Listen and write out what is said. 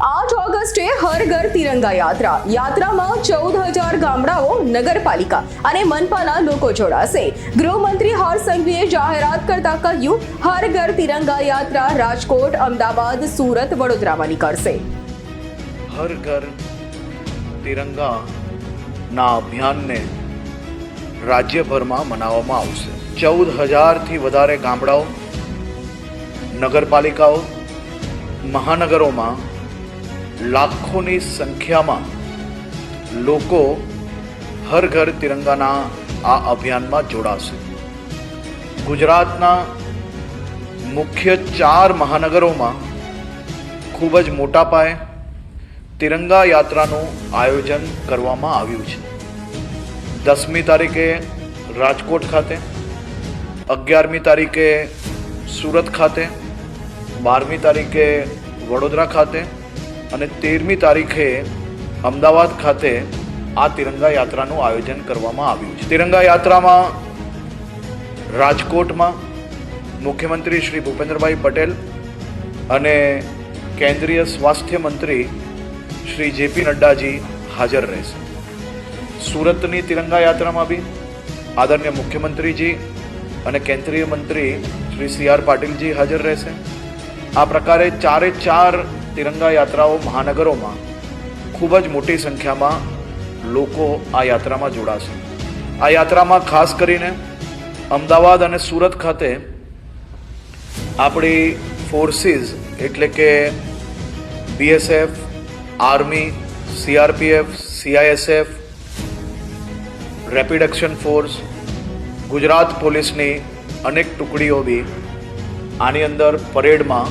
આઠ ઓગસ્ટે હર ઘર તિરંગા યાત્રા. યાત્રામાં ચૌદ હજાર ગામડાઓ નગરપાલિકા અને મનપાના લોકો જોડાશે. ગૃહમંત્રી હર્ષ સંઘવીએ જાહેરાત કરતા કહ્યું હર ઘર તિરંગા યાત્રા રાજકોટ, અમદાવાદ, સુરત, વડોદરામાં નીકળશે. હર ઘર તિરંગા ના અભિયાનને રાજ્યભરમાં મનાવવામાં આવશે. ચૌદ હજારથી વધારે ગામડાઓ, નગરપાલિકાઓ, મહાનગરોમાં લાખોની સંખ્યામાં લોકો હર ઘર તિરંગાના આ અભિયાનમાં જોડાશે. ગુજરાતના મુખ્ય ચાર મહાનગરોમાં ખૂબ જ મોટા પાયે તિરંગા યાત્રાનું આયોજન કરવામાં આવ્યું છે. દસમી તારીખે રાજકોટ ખાતે, અગિયારમી તારીખે સુરત ખાતે, બારમી તારીખે વડોદરા ખાતે અને તેરમી તારીખે અમદાવાદ ખાતે આ તિરંગા યાત્રાનું આયોજન કરવામાં આવ્યું છે. તિરંગા યાત્રામાં રાજકોટમાં મુખ્યમંત્રી શ્રી ભૂપેન્દ્રભાઈ પટેલ અને કેન્દ્રીય સ્વાસ્થ્ય મંત્રી શ્રી જેપી નડ્ડાજી હાજર રહેશે. સુરતની તિરંગા યાત્રામાં બી આદરણીય મુખ્યમંત્રીજી અને કેન્દ્રીય મંત્રી શ્રી સી આર પાટીલજી હાજર રહેશે. આ પ્રકારે ચારે ચાર તિરંગા યાત્રાઓ મહાનગરોમાં ખૂબ જ મોટી સંખ્યામાં લોકો આ યાત્રામાં જોડાશે. આ યાત્રામાં ખાસ કરીને અમદાવાદ અને સુરત ખાતે આપણી ફોર્સીસ એટલે કે BSF army CRPF CISF rapid action force Gujarat પોલીસની અનેક ટુકડીઓ બી આની અંદર પરેડમાં